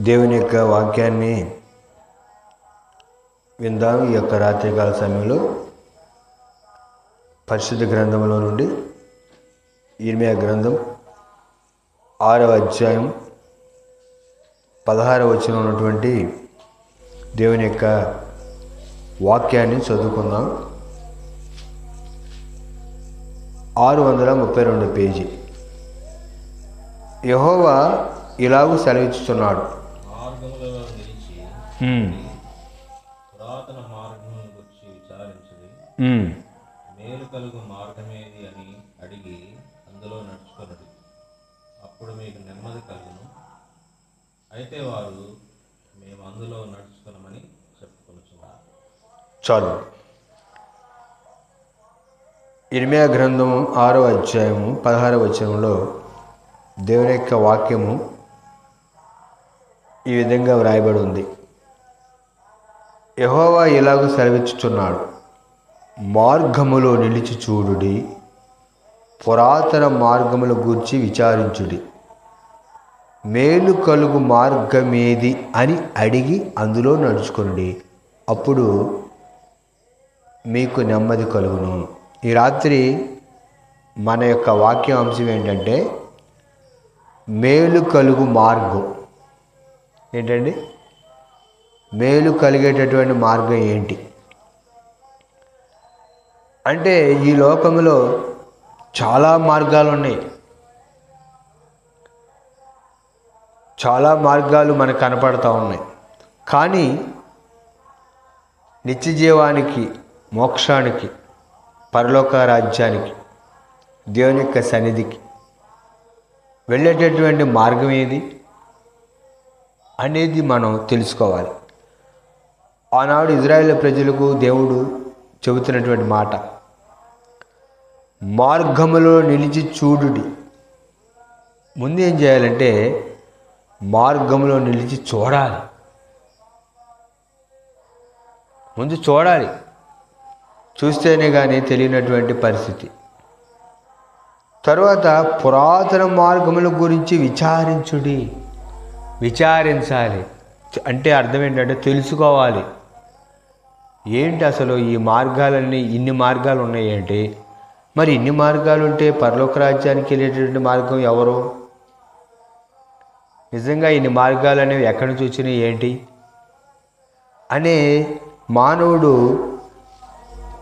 దేవుని యొక్క వాక్యాన్ని విందాం ఈ యొక్క రాత్రికాల సమయంలో. పరిశుద్ధ గ్రంథంలో నుండి ఇర్మియా గ్రంథం ఆరవ అధ్యాయం పదహారవ వచ్చిన ఉన్నటువంటి దేవుని యొక్క వాక్యాన్ని చదువుకుందాం. ఆరు వందల ముప్పై రెండు పేజీ. యహోవా ఇలాగూ సెలవిస్తున్నాడు పురాతన మార్గమును గురించి విచారించుడి. మేలు కలుగు మార్గమేది అని అడిగి అందులో నడుచుకొనుడి. అప్పుడు మీకు నెమ్మది కలుగును. అయితే వారు మేము అందులో నడుచుకున్నామని చెప్పుకొనుచున్నారు. చాలు. ఇర్మియా గ్రంథము ఆరో అధ్యాయము పదహారవ వచనంలో దేవుని యొక్క వాక్యము ఈ విధంగా వ్రాయబడి ఉంది. యహోవా ఇలాగూ సెలవిచ్చుచున్నాడు. మార్గములో నిలిచి చూడుడి. పురాతన మార్గముల గూర్చి విచారించుడి. మేలు కలుగు మార్గమేది అని అడిగి అందులో నడుచుకునుడి. అప్పుడు మీకు నెమ్మది కలుగును. ఈ రాత్రి మన యొక్క వాక్యాంశం ఏంటంటే మేలు కలుగు మార్గం. ఏంటండి? మేలు కలిగేటటువంటి మార్గం ఏంటి? అంటే ఈ లోకంలో చాలా మార్గాలు ఉన్నాయి చాలా మార్గాలు మనకు కనపడతా ఉన్నాయి. కానీ నిత్య జీవానికి మోక్షానికి పరలోక రాజ్యానికి దేవుని యొక్క సన్నిధికి వెళ్ళేటటువంటి మార్గం ఏది? అనేది మనం తెలుసుకోవాలి. ఆనాడు ఇజ్రాయేల్ ప్రజలకు దేవుడు చెబుతున్నటువంటి మాట. మార్గములో నిలిచి చూడుడి. ముందు ఏం చేయాలంటే మార్గంలో నిలిచి చూడాలి. ముందు చూడాలి. చూస్తేనే కానీ తెలియనటువంటి పరిస్థితి. తర్వాత పురాతన మార్గముల గురించి విచారించుడి. విచారించాలి. అంటే అర్థం ఏంటంటే తెలుసుకోవాలి. ఏంటి అసలు ఈ మార్గాలన్నీ ఇన్ని మార్గాలు ఉన్నాయేంటి? మరి ఇన్ని మార్గాలు ఉంటే పరలోక రాజ్యానికి వెళ్ళేటటువంటి మార్గం ఎవరు? నిజంగా ఇన్ని మార్గాలు అనేవి ఎక్కడ నుంచి ఏంటి? అనే మానవుడు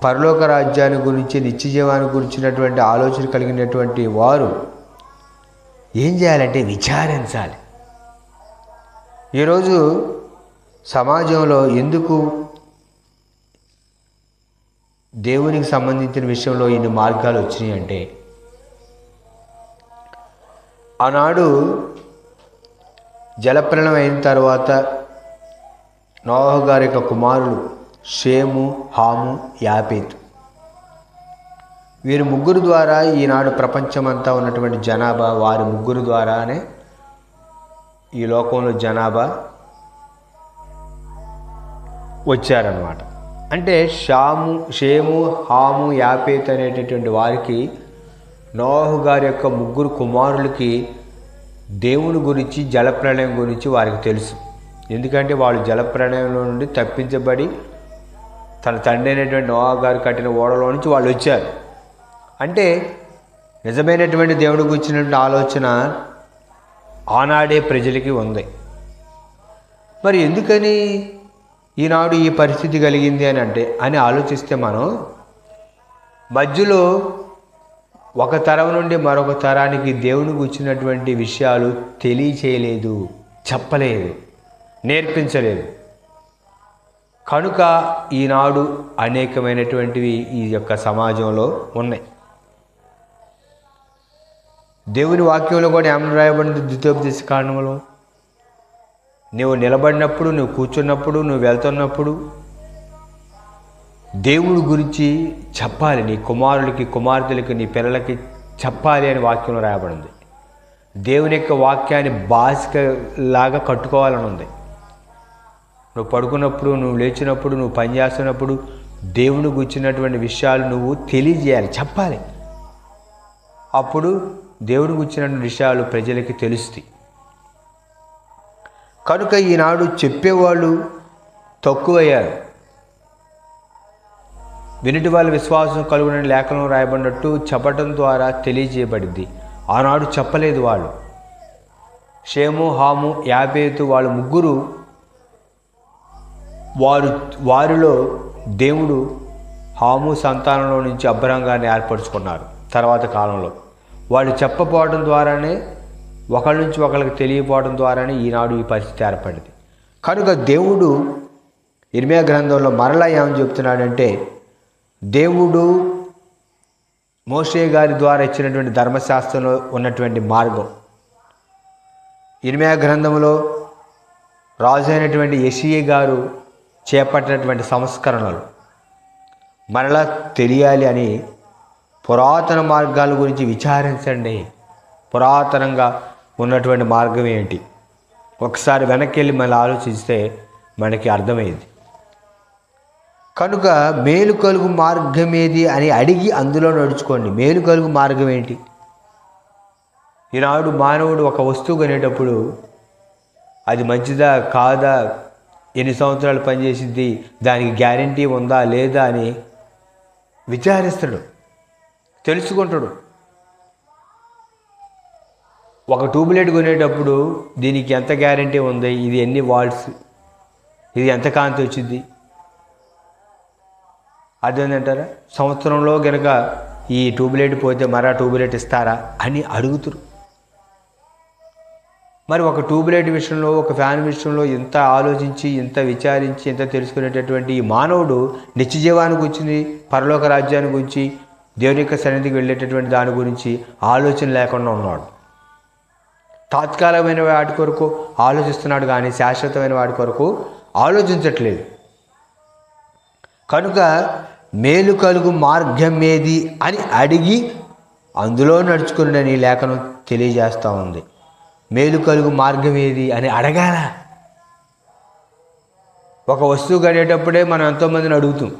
పరలోక రాజ్యాన్ని గురించి నిత్య జీవాన్ని గురించినటువంటి ఆలోచన కలిగినటువంటి వారు ఏం చేయాలంటే విచారించాలి. ఈరోజు సమాజంలో ఎందుకు దేవునికి సంబంధించిన విషయంలో ఇన్ని మార్గాలు వచ్చినాయి అంటే ఆనాడు జలప్రలయం అయిన తర్వాత నోహ గారి యొక్క కుమారులు షేము హాము యాపేత్ వీరి ముగ్గురు ద్వారా ఈనాడు ప్రపంచమంతా ఉన్నటువంటి జనాభా వారి ముగ్గురు ద్వారానే ఈ లోకంలో జనాభా వచ్చారనమాట అంటే షాము షేము హాము యాపేత్ అనేటటువంటి వారికి నోహు గారి యొక్క ముగ్గురు కుమారులకి దేవుని గురించి జలప్రళయం గురించి వారికి తెలుసు. ఎందుకంటే వాళ్ళు జలప్రళయంలో నుండి తప్పించబడి తన తండ్రి అయినటువంటి నోహా గారు కట్టిన ఓడలో నుంచి వాళ్ళు వచ్చారు. అంటే నిజమైనటువంటి దేవుడి గురించినటువంటి ఆలోచన ఆనాడే ప్రజలకి ఉంది. మరి ఎందుకని ఈనాడు ఈ పరిస్థితి కలిగింది అని అంటే అని ఆలోచిస్తే మనం మధ్యలో ఒక తరం నుండి మరొక తరానికి దేవుని గుచ్చినటువంటి విషయాలు తెలియచేయలేదు చెప్పలేదు నేర్పించలేదు. కనుక ఈనాడు అనేకమైనటువంటివి ఈ యొక్క సమాజంలో ఉన్నాయి. దేవుని వాక్యంలో కూడా ఏమని రాయబడింది? ద్వితీయోపదేశ కారణంలో నువ్వు నిలబడినప్పుడు నువ్వు కూర్చున్నప్పుడు నువ్వు వెళ్తున్నప్పుడు దేవుడి గురించి చెప్పాలి. నీ కుమారులకి కుమార్తెలకి నీ పిల్లలకి చెప్పాలి అని వాక్యంలో రాయబడింది. దేవుని యొక్క వాక్యాన్ని బాసిక లాగా కట్టుకోవాలని ఉంది. నువ్వు పడుకున్నప్పుడు నువ్వు లేచినప్పుడు నువ్వు పనిచేస్తున్నప్పుడు దేవుని గుచ్చినటువంటి విషయాలు నువ్వు తెలియజేయాలి చెప్పాలి. అప్పుడు దేవుడి గుచ్చిన విషయాలు ప్రజలకి తెలుస్తాయి. కనుక ఈనాడు చెప్పేవాళ్ళు తక్కువయ్యారు. వినటి వాళ్ళ విశ్వాసం కలుగునని లేఖనం రాయబడినట్టు చెప్పటం ద్వారా తెలియజేయబడింది. ఆనాడు చెప్పలేదు వాళ్ళు. షేము హాము యాబేతు వాళ్ళు ముగ్గురు వారు వారిలో దేవుడు హాము సంతానంలో నుంచి అబ్బరంగాన్ని ఏర్పరచుకున్నారు. తర్వాత కాలంలో వాళ్ళు చెప్పపోవడం ద్వారానే ఒకళ్ళ నుంచి ఒకరికి తెలియపోవడం ద్వారానే ఈనాడు ఈ పరిస్థితి ఏర్పడింది. కనుక దేవుడు ఇర్మియా గ్రంథంలో మరలా ఏమని చెప్తున్నాడంటే దేవుడు మోషే గారి ద్వారా ఇచ్చినటువంటి ధర్మశాస్త్రంలో ఉన్నటువంటి మార్గం. ఇర్మియా గ్రంథంలో రాజు అయినటువంటి యషియ గారు చేపట్టినటువంటి సంస్కరణలు మరలా తెలియాలి అని పురాతన మార్గాల గురించి విచారించండి. పురాతనంగా ఉన్నటువంటి మార్గం ఏంటి? ఒకసారి వెనక్కి వెళ్ళి మళ్ళీ ఆలోచిస్తే మనకి అర్థమైంది. కనుక మేలు కలుగు మార్గం ఏది అని అడిగి అందులో నడుచుకోండి. మేలు కలుగు మార్గం ఏంటి? ఈనాడు మానవుడు ఒక వస్తువు కొనేటప్పుడు అది మంచిదా కాదా? ఎన్ని సంవత్సరాలు పనిచేసింది దానికి గ్యారంటీ ఉందా లేదా అని విచారిస్తాడు. తెలుసుకుంటాడు. ఒక ట్యూబ్లైట్ కొనేటప్పుడు దీనికి ఎంత గ్యారంటీ ఉంది? ఇది ఎన్ని వాల్ట్స్? ఇది ఎంత కాంతి వచ్చింది? అదేంటంటారా సంవత్సరంలో కనుక ఈ ట్యూబ్లైట్ పోతే మరా ట్యూబ్లైట్ ఇస్తారా అని అడుగుతురు. మరి ఒక ట్యూబ్లైట్ విషయంలో ఒక ఫ్యాన్ విషయంలో ఇంత ఆలోచించి ఇంత విచారించి ఇంత తెలుసుకునేటటువంటి ఈ మానవుడు నిత్యజీవానికి వచ్చింది పరలోక రాజ్యాన్ని గురించి దేవుని యొక్క సన్నిధికి వెళ్ళేటటువంటి దాని గురించి ఆలోచన లేకుండా ఉన్నాడు. తాత్కాలికమైన వాటి కొరకు ఆలోచిస్తున్నాడు కానీ శాశ్వతమైన వాటి కొరకు ఆలోచించట్లేదు. కనుక మేలు కలుగు మార్గం ఏది అని అడిగి అందులో నడుచుకుని లేఖనం తెలియజేస్తూ ఉంది. మేలు కలుగు మార్గం ఏది అని అడగాల? ఒక వస్తువు కడేటప్పుడే మనం ఎంతోమందిని అడుగుతాం.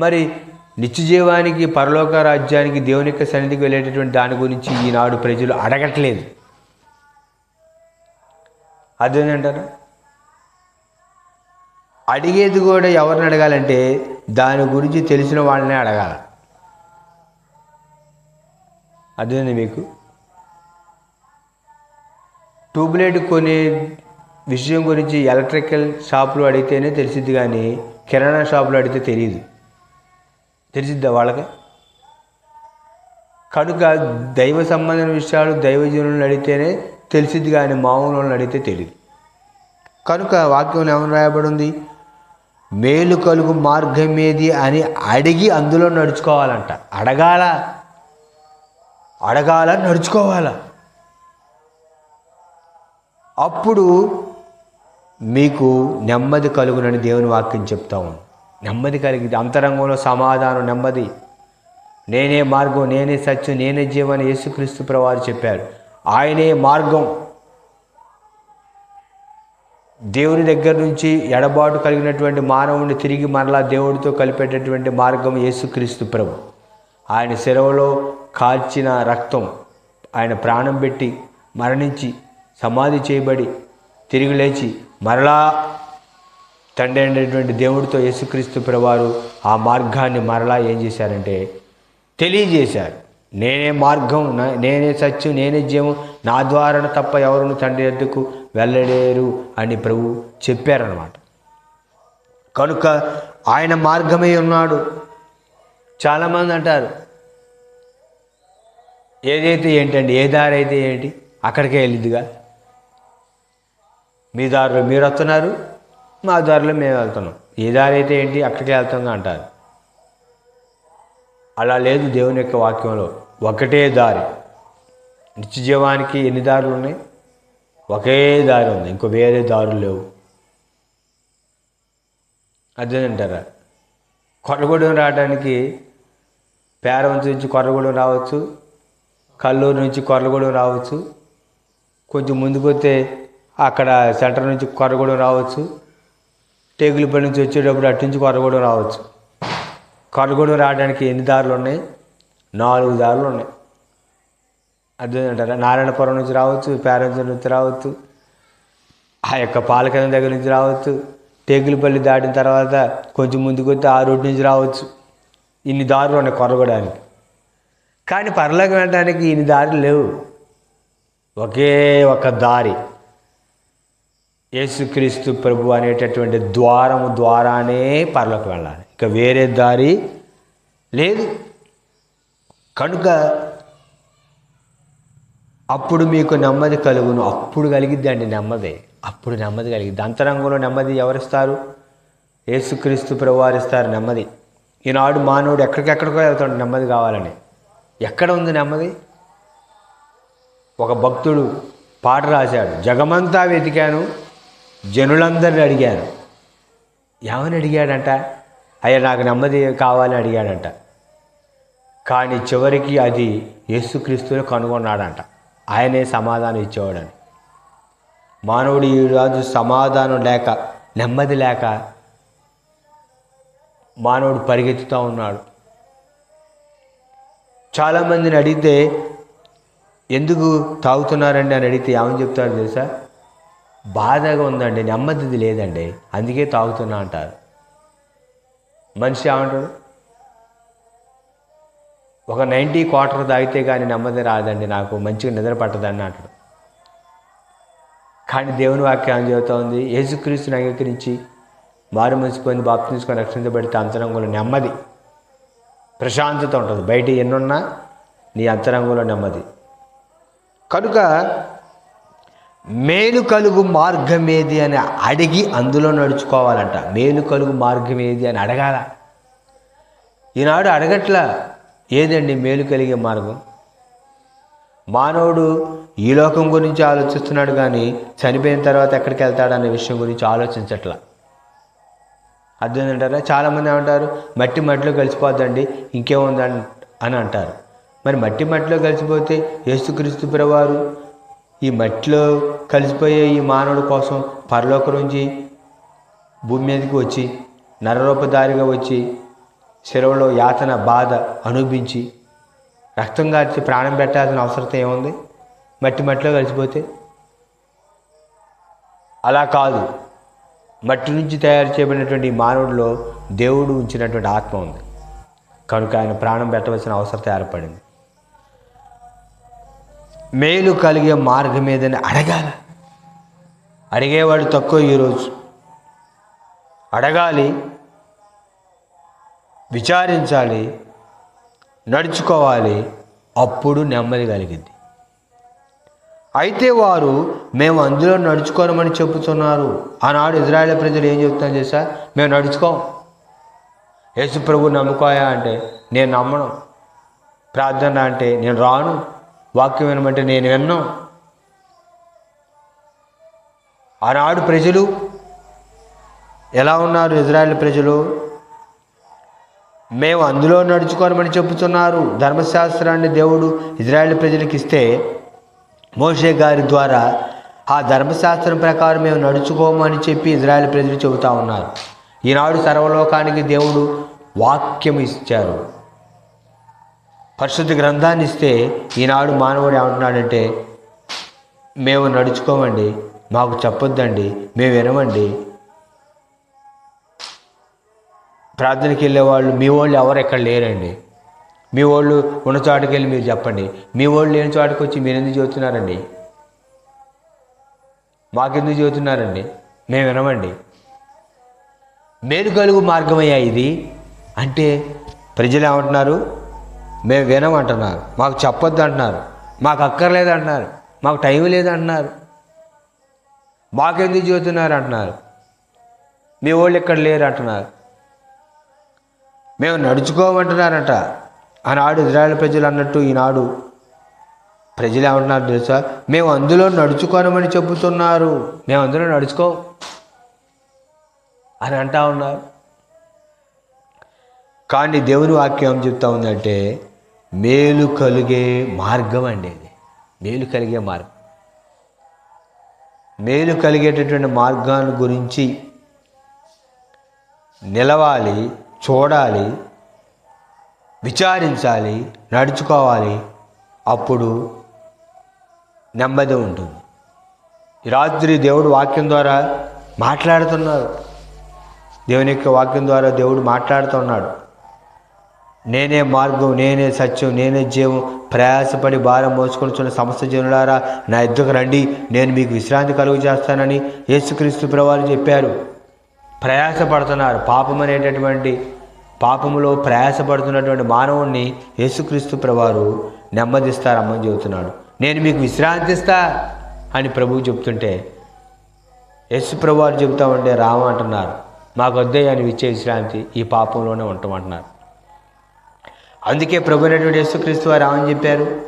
మరి నిత్యజీవానికి పరలోక రాజ్యానికి దేవుని యొక్క సన్నిధికి వెళ్ళేటటువంటి దాని గురించి ఈనాడు ప్రజలు అడగట్లేదు. అదేంటంటారా? అడిగేది కూడా ఎవరిని అడగాలంటే దాని గురించి తెలిసిన వాళ్ళనే అడగాల. అదేనండి మీకు? ట్యూబ్లైట్ కొనే విషయం గురించి ఎలక్ట్రికల్ షాపులు అడిగితేనే తెలిసింది కానీ కిరాణా షాపులు అడిగితే తెలియదు తెలిసిద్దా వాళ్ళకి? కనుక దైవ సంబంధమైన విషయాలు దైవజనులను అడిగితేనే తెలిసిద్ది కానీ మామూలు వాళ్ళని అడిగితే తెలియదు కనుక వాక్యంలో ఏమని రాయబడి ఉంది మేలు కలుగు మార్గం ఏది అని అడిగి అందులో నడుచుకోవాలంట. అడగాల. అడగాల నడుచుకోవాల. అప్పుడు మీకు నెమ్మది కలుగునని దేవుని వాక్యం చెప్తా ఉంది. నెమ్మది కలిగింది. అంతరంగంలో సమాధానం నెమ్మది. నేనే మార్గం నేనే సత్యం నేనే జీవన యేసుక్రీస్తు ప్రవారు చెప్పారు. ఆయనే మార్గం. దేవుని దగ్గర నుంచి ఎడబాటు కలిగినటువంటి మానవుని తిరిగి మరలా దేవుడితో కలిపేటటువంటి మార్గం యేసుక్రీస్తు ప్రభు. ఆయన సెలవులో కాల్చిన రక్తం ఆయన ప్రాణం పెట్టి మరణించి సమాధి చేయబడి తిరిగి లేచి మరలా తండ్రి అయినటువంటి దేవుడితో యేసుక్రీస్తు ప్రవారు ఆ మార్గాన్ని మరలా ఏం చేశారంటే తెలియజేశారు. నేనే మార్గం నా- నేనే సత్యం నేనే జీవం నా ద్వారా తప్ప ఎవరును తండ్రి ఎద్దుకు వెళ్ళలేరు అని ప్రభు చెప్పారనమాట కనుక ఆయన మార్గమే ఉన్నాడు. చాలామంది అంటారు ఏదైతే ఏంటండి ఏ దారి అయితే ఏంటి అక్కడికే వెళ్ళిద్దిగా? మీ దారిలో మీరు వస్తున్నారు మా దారిలో మేము వెళ్తున్నాం. ఏ దారి అయితే ఏంటి? అక్కడికే వెళ్తాం అంటారు. అలా లేదు దేవుని యొక్క వాక్యంలో. ఒకటే దారి. నిత్యజీవానికి ఎన్ని దారులు ఉన్నాయి? ఒకే దారి ఉంది. ఇంకో వేరే దారులు లేవు. అదేనంటారా కొరగూడెం రావడానికి పేరవంతు నుంచి కొర్రగూడెం రావచ్చు. కల్లూరు నుంచి కొర్రగూడెం రావచ్చు. కొంచెం ముందుకు వస్తే అక్కడ సెంటర్ నుంచి కొర్రగూడెం రావచ్చు. టేగులపల్లి నుంచి వచ్చేటప్పుడు అటు నుంచి కొరగూడెం రావచ్చు. కొరగూడెం రావడానికి ఎన్ని దారులు ఉన్నాయి? నాలుగు దారులు ఉన్నాయి. అర్థమంటారా నారాయణపురం నుంచి రావచ్చు పేరంచం నుంచి రావచ్చు ఆ యొక్క పాలకం దగ్గర నుంచి రావచ్చు టేకులపల్లి దాటిన తర్వాత కొంచెం ముందుకు వస్తే ఆ రోడ్డు నుంచి రావచ్చు. ఇన్ని దారులు ఉన్నాయి కొరగడానికి. కానీ పర్లోకి వెళ్ళడానికి ఇన్ని దారులు లేవు. ఒకే ఒక దారి. యేసుక్రీస్తు ప్రభు అనేటటువంటి ద్వారము ద్వారానే పరలోకి వెళ్ళాలి. ఇక వేరే దారి లేదు. కనుక అప్పుడు మీకు నెమ్మది కలుగును. అప్పుడు కలిగిద్దండి నెమ్మది. అప్పుడు నెమ్మది కలిగిద్ది. అంతరంగంలో నెమ్మది ఎవరిస్తారు? యేసుక్రీస్తు ప్రభువారిస్తారు నెమ్మది. ఈనాడు మానవుడు ఎక్కడికెక్కడికో వెళ్తాడు. నెమ్మది కావాలని. ఎక్కడ ఉంది నెమ్మది? ఒక భక్తుడు పాట రాశాడు. జగమంతా వెతికాను. జనులందరిని అడిగారు ఏమని అడిగాడంట? అయ్యా నాకు నెమ్మది కావాలని అడిగాడంట. కానీ చివరికి అది యేసుక్రీస్తుని కనుగొన్నాడంట. ఆయనే సమాధానం ఇచ్చేవాడని. మానవుడు ఈరోజు సమాధానం లేక నెమ్మది లేక మానవుడు పరిగెత్తుతూ ఉన్నాడు. చాలామందిని అడిగితే ఎందుకు తాగుతున్నారండి? అని అడిగితే ఏమని చెప్తారు తెలుసా? బాధగా ఉందండి నెమ్మదిది లేదండి. అందుకే తాగుతున్నా అంటారు. మనిషి ఏమంటాడు? ఒక నైంటీ క్వార్టర్ తాగితే కానీ నెమ్మది రాదండి నాకు మంచిగా నిద్ర పట్టదని అంటాడు. కానీ దేవుని వాక్యం చెబుతోంది? యేసుక్రీస్తుని అంగీకరించి మారు మనసు పొంది బాప్తి తీసుకొని రక్షించబడితే అంతరంగంలో నెమ్మది. ప్రశాంతత ఉంటుంది. బయట ఎన్నున్నా నీ అంతరంగంలో నెమ్మది. కనుక మేలు కలుగు మార్గం ఏది అని అడిగి అందులో నడుచుకోవాలంట. మేలు కలుగు మార్గం ఏది అని అడగాల. ఈనాడు అడగట్లా ఏదండి మేలు కలిగే మార్గం? మానవుడు ఈ లోకం గురించి ఆలోచిస్తున్నాడు కానీ చనిపోయిన తర్వాత ఎక్కడికి వెళ్తాడనే విషయం గురించి ఆలోచించట్లా. అర్థమైందంటారా? చాలామంది ఏమంటారు? మట్టి మట్టిలో కలిసిపోద్దండి ఇంకేముందని అని అంటారు. మరి మట్టి మట్టిలో కలిసిపోతే యేసుక్రీస్తు ప్రవారు ఈ మట్టిలో కలిసిపోయే ఈ మానవుడి కోసం పరలోకం నుంచి భూమి మీదకి వచ్చి నరరూపధారిగా వచ్చి సెలవులో యాతన బాధ అనుభవించి రక్తం కార్చి ప్రాణం పెట్టాల్సిన అవసరం ఏముంది? మట్టి మట్టిలో కలిసిపోతే అలా కాదు. మట్టి నుంచి తయారు చేయబడినటువంటి మానవుడిలో దేవుడు ఉంచినటువంటి ఆత్మ ఉంది. కనుక ఆయన ప్రాణం పెట్టవలసిన అవసరం ఏర్పడింది. మేలు కలిగే మార్గం ఏదని అడగాల. అడిగేవాడు తక్కువ ఈరోజు. అడగాలి విచారించాలి నడుచుకోవాలి అప్పుడు నెమ్మది కలిగింది. అయితే వారు మేము అందులో నడుచుకోనమని చెబుతున్నారు. ఆనాడు ఇజ్రాయేల్ ప్రజలు ఏం చెప్తాను చేశా మేము నడుచుకోం. యేసు ప్రభు నమ్ముకోయా అంటే నేను నమ్మను. ప్రార్థన అంటే నేను రాను. వాక్యం వినమంటే నేను విన్నాను ఆనాడు ప్రజలు ఎలా ఉన్నారు ఇజ్రాయెల్ ప్రజలు? మేము అందులో నడుచుకోనమని చెబుతున్నారు. ధర్మశాస్త్రాన్ని దేవుడు ఇజ్రాయెల్ ప్రజలకు ఇస్తే మోషే గారి ద్వారా ఆ ధర్మశాస్త్రం ప్రకారం మేము నడుచుకోమని చెప్పి ఇజ్రాయెల్ ప్రజలు చెబుతా ఉన్నారు. ఈనాడు సర్వలోకానికి దేవుడు వాక్యం ఇచ్చారు. పరిశుద్ధ గ్రంథాన్ని ఇస్తే ఈనాడు మానవుడు ఏమంటున్నాడంటే మేము నడుచుకోమండి మాకు చెప్పొద్దండి మేము వినమండి. ప్రార్థనకి వెళ్ళే వాళ్ళు మీ వాళ్ళు ఎవరు ఎక్కడ లేరండి. మీ వాళ్ళు ఉన్న చోటుకి వెళ్ళి మీరు చెప్పండి. మీ వాళ్ళు లేని చోటుకు వచ్చి మీరు ఎందుకు చెబుతున్నారండి? మాకెందుకు చెబుతున్నారండి? మేము వినమండి. మేలు కలుగు మార్గమయ్యా ఇది. అంటే ప్రజలు ఏమంటున్నారు? మేము వినమంటున్నారు. మాకు చెప్పొద్దు అంటున్నారు. మాకు అక్కర్లేదు అంటున్నారు. మాకు టైం లేదు అంటున్నారు. మాకెందుకు చెబుతున్నారు అంటున్నారు. మీ వాళ్ళు ఇక్కడ లేరు అంటున్నారు. మేము నడుచుకోమంటున్నారంట. ఆనాడు ఇజ్రాయల్ ప్రజలు అన్నట్టు ఈనాడు ప్రజలు ఏమంటున్నారు తెలుసా? మేము అందులో నడుచుకోనమని చెబుతున్నారు. మేము అందులో నడుచుకో అని అంటా ఉన్నారు. కానీ దేవుని వాక్యం చెప్తా ఉందంటే మేలు కలిగే మార్గం అండి ఇది మేలు కలిగే మార్గం. మేలు కలిగేటటువంటి మార్గాన్ని గురించి నిలవాలి చూడాలి విచారించాలి నడుచుకోవాలి అప్పుడు నెమ్మది ఉంటుంది. ఈ రాత్రి దేవుడు వాక్యం ద్వారా మాట్లాడుతున్నారు దేవుని యొక్క వాక్యం ద్వారా దేవుడు మాట్లాడుతున్నాడు. నేనే మార్గం నేనే సత్యం నేనే జీవం. ప్రయాసపడి భారం మోసుకొనిచున్న సమస్త జనులారా నా ఇద్దరు రండి. నేను మీకు విశ్రాంతి కలుగు చేస్తానని యేసుక్రీస్తు ప్రభువారు చెప్పారు. ప్రయాసపడుతున్నారు పాపం అనేటటువంటి పాపములో ప్రయాసపడుతున్నటువంటి మానవుణ్ణి యేసుక్రీస్తు ప్రభువారు నెమ్మదిస్తారమ్మని చెబుతున్నాడు. నేను మీకు విశ్రాంతిస్తా అని ప్రభువు చెప్తుంటే యశు ప్రభువారు చెబుతా ఉంటే రామ అంటున్నారు మాకు వద్దే అని విచ్చే విశ్రాంతి ఈ పాపంలోనే ఉంటామంటున్నారు. అందుకే ప్రభు యేసుక్రీస్తు వారు ఏమని చెప్పారు?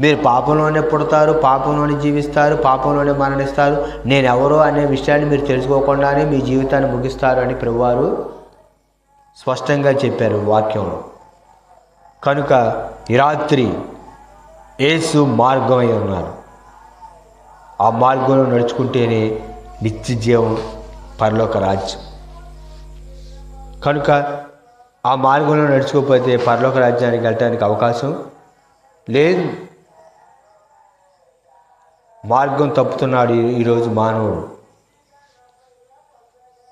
మీరు పాపంలోనే పుడతారు పాపంలోనే జీవిస్తారు పాపంలోనే మరణిస్తారు. నేను ఎవరో అనే విషయాన్ని మీరు తెలుసుకోకుండానే మీ జీవితాన్ని ముగిస్తారు అని ప్రభువారు స్పష్టంగా చెప్పారు వాక్యంలో. కనుక రాత్రి యేసు మార్గమై ఉన్నారు. ఆ మార్గంలో నడుచుకుంటేనే నిత్య జీవం పరలోక రాజ్యం. కనుక ఆ మార్గంలో నడుచుకోకపోతే పరలోక రాజ్యానికి వెళ్ళటానికి అవకాశం లేదు. మార్గం తప్పుతున్నాడు ఈరోజు మానవుడు.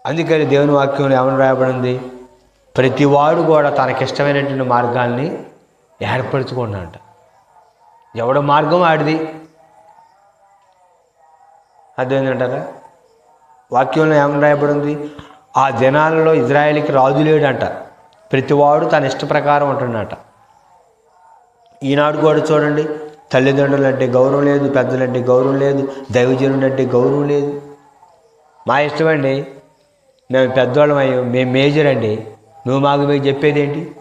అందుకని దేవుని వాక్యంలో ఏమని రాయబడింది? ప్రతివాడు కూడా తనకిష్టమైనటువంటి మార్గాల్ని ఏర్పరచుకున్నాడంట. ఎవడ మార్గం ఆడిది? అర్థమైందంటారా? వాక్యంలో ఏమని రాయబడింది? ఆ జనాలలో ఇజ్రాయేల్కి రాజు లేడంట. ప్రతివాడు తన ఇష్ట ప్రకారం ఉంటున్నట. ఈనాడు కూడా చూడండి తల్లిదండ్రులు అంటే గౌరవం లేదు పెద్దలంటే గౌరవం లేదు దైవజనుడు అంటే గౌరవం లేదు. మా ఇష్టం అండి మేము పెద్దవాళ్ళం అయ్యాం మేము మేజర్ అండి. నువ్వు మాకు మీకు చెప్పేది ఏంటి?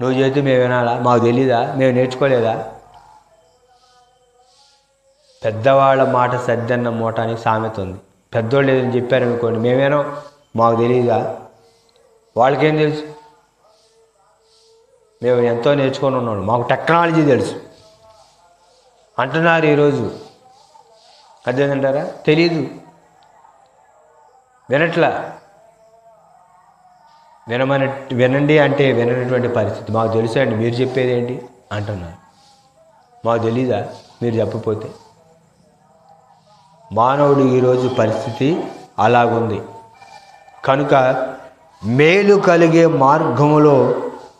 నువ్వు చేస్తే మేము వినాలా? మాకు తెలీదా? మేము నేర్చుకోలేదా? పెద్దవాళ్ళ మాట సర్దన్న మూట అని సామెత ఉంది. పెద్దోళ్ళు ఏదైనా చెప్పారనుకోండి మేమేనో మాకు తెలియదా వాళ్ళకేం తెలుసు? మేము ఎంతో నేర్చుకొని ఉన్నాం మాకు టెక్నాలజీ తెలుసు. అంటున్నారు ఈరోజు. అదేంటారా తెలీదు. వినట్లా. వినమని వినండి అంటే విననటువంటి పరిస్థితి. మాకు తెలుసు అండి మీరు చెప్పేది ఏంటి? అంటున్నారు. మాకు తెలీదా? మీరు చెప్పపోతే మానవుడు ఈరోజు పరిస్థితి అలాగుంది. కనుక మేలు కలిగే మార్గంలో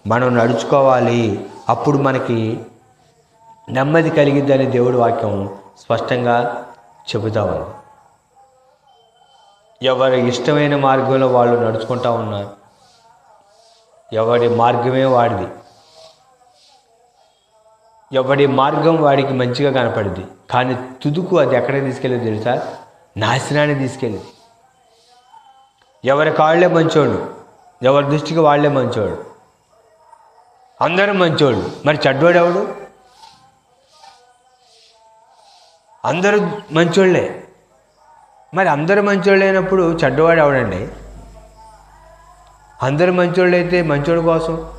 మనం నడుచుకోవాలి. అప్పుడు మనకి నెమ్మది కలిగిద్దని దేవుడి వాక్యం స్పష్టంగా చెబుతా ఉంది. ఎవరి ఇష్టమైన మార్గంలో వాళ్ళు నడుచుకుంటా ఉన్నారు ఎవరి మార్గమే వాడిది. ఎవడి మార్గం వాడికి మంచిగా కనపడింది కానీ తుదుకు అది ఎక్కడికి తీసుకెళ్ళేది తెలుసా? నాశనాన్ని తీసుకెళ్ళింది. ఎవరి కాళ్ళే మంచోడు ఎవరి దృష్టికి వాళ్ళే మంచోడు. అందరూ మంచోళ్ళు. మరి చెడ్డోడు ఎవడు అందరూ మంచోళ్ళే. మరి అందరూ మంచోళ్ళు అయినప్పుడు చెడ్డవాడు ఎవడండి అందరూ మంచోళ్ళు అయితే మంచోడు కోసం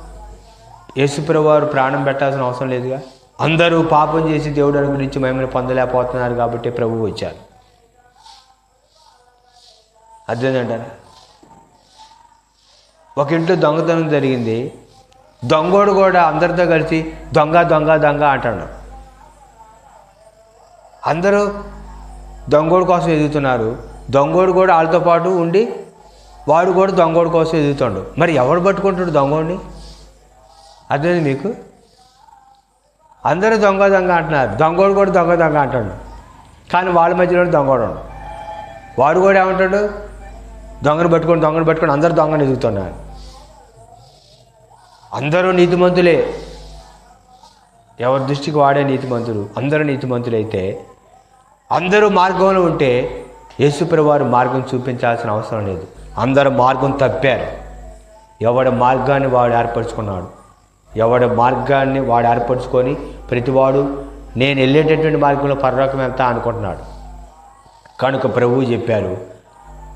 యేసుప్రవారు ప్రాణం పెట్టాల్సిన అవసరం లేదుగా? అందరూ పాపం చేసి దేవుడు అనుగురించి మమ్మల్ని పొందలేకపోతున్నారు కాబట్టి ప్రభువు వచ్చారు. అర్థమైందంటారా? ఒక ఇంట్లో దొంగతనం జరిగింది. దొంగోడు కూడా అందరితో కలిసి దొంగ దొంగ దొంగ అంటాడు. అందరూ దొంగోడు కోసం ఎదుగుతున్నారు. దొంగోడు కూడా వాళ్ళతో పాటు ఉండి వాడు కూడా దొంగోడు కోసం ఎదుగుతాడు. మరి ఎవడు పట్టుకుంటాడు దొంగోడిని? అదే మీకు? అందరూ దొంగ దొంగ అంటున్నారు. దొంగోడు కూడా దొంగ దొంగ అంటాడు. కానీ వాళ్ళ మధ్యలో దొంగోడు వాడు కూడా ఏమంటాడు? దొంగను పట్టుకొని దొంగను పట్టుకొని అందరు దొంగను ఎదుగుతున్నారు. అందరూ నీతిమంతులే. ఎవరి దృష్టికి వాడే నీతిమంతులు? అందరూ నీతిమంతులైతే అందరూ మార్గంలో ఉంటే యేసుప్రభు వారు మార్గం చూపించాల్సిన అవసరం లేదు. అందరూ మార్గం తప్పారు. ఎవడి మార్గాన్ని వాడు ఏర్పరచుకున్నాడు? ఎవడి మార్గాన్ని వాడు ఏర్పరచుకొని ప్రతివాడు నేను వెళ్ళేటటువంటి మార్గంలో పరలోకం వెళ్తా అనుకుంటున్నాడు. కనుక ప్రభువు చెప్పారు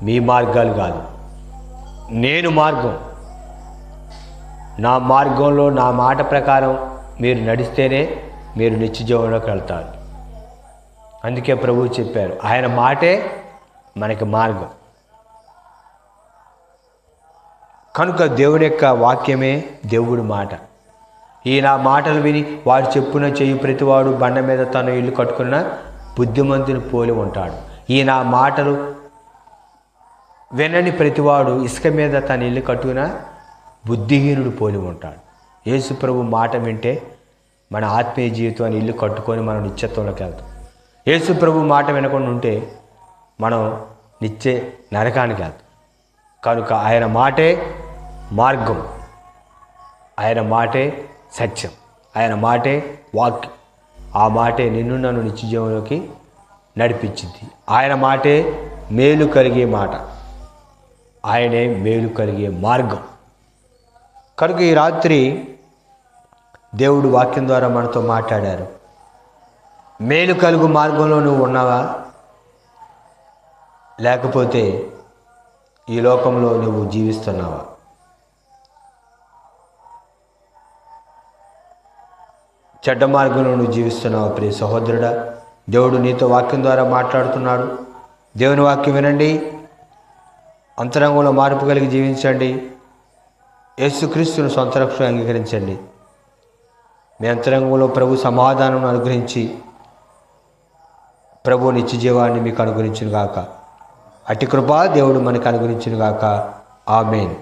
మీ మార్గాలు కాదు. నేను మార్గం. నా మార్గంలో నా మాట ప్రకారం మీరు నడిస్తేనే మీరు నిత్య జీవంలోకి వెళ్తారు. అందుకే ప్రభువు చెప్పారు ఆయన మాటే మనకి మార్గం. కనుక దేవుడి యొక్క వాక్యమే దేవుడి మాట. ఈ నా మాటలు విని వాడు చెప్పున చెయ్యి ప్రతివాడు బండ మీద తన ఇల్లు కట్టుకున్న బుద్ధిమంతుని పోలి ఉంటాడు. ఈ నా మాటలు వినని ప్రతివాడు ఇసుక మీద తన ఇల్లు కట్టుకున్న బుద్ధిహీనుడు పోలి ఉంటాడు. యేసు ప్రభు మాట వింటే మన ఆత్మీయ జీవితాన్ని ఇల్లు కట్టుకొని మనం నిత్యత్వంలోకి వెళ్తాం. యేసు ప్రభు మాట వినకుండా ఉంటే మనం నిత్య నరకానికి వెళ్తాం. కనుక ఆయన మాటే మార్గం. ఆయన మాటే సత్యం. ఆయన మాటే వాక్యం. ఆ మాటే నిన్ను నన్ను నిత్యజీవంలోకి నడిపించింది. ఆయన మాటే మేలు కలిగే మాట. ఆయనే మేలు కలిగే మార్గం. కనుక ఈ రాత్రి దేవుడు వాక్యం ద్వారా మనతో మాట్లాడారు. మేలు కలుగు మార్గంలో నువ్వు ఉన్నావా? లేకపోతే ఈ లోకంలో నువ్వు జీవిస్తున్నావా? చెడ్డ మార్గంలో నువ్వు జీవిస్తున్నావు ప్రియ సహోదరుడా? దేవుడు నీతో వాక్యం ద్వారా మాట్లాడుతున్నాడు. దేవుని వాక్యం వినండి. అంతరంగంలో మార్పు కలిగి జీవించండి. యేసుక్రీస్తును సొంత రక్షణ అంగీకరించండి. మీ అంతరంగంలో ప్రభు సమాధానం అనుగ్రహించి ప్రభు నిత్య జీవాన్ని మీకు అనుగ్రహించును గాక అట్టి కృపా దేవుడు మనకు అనుగ్రహించును గాక ఆమెన్.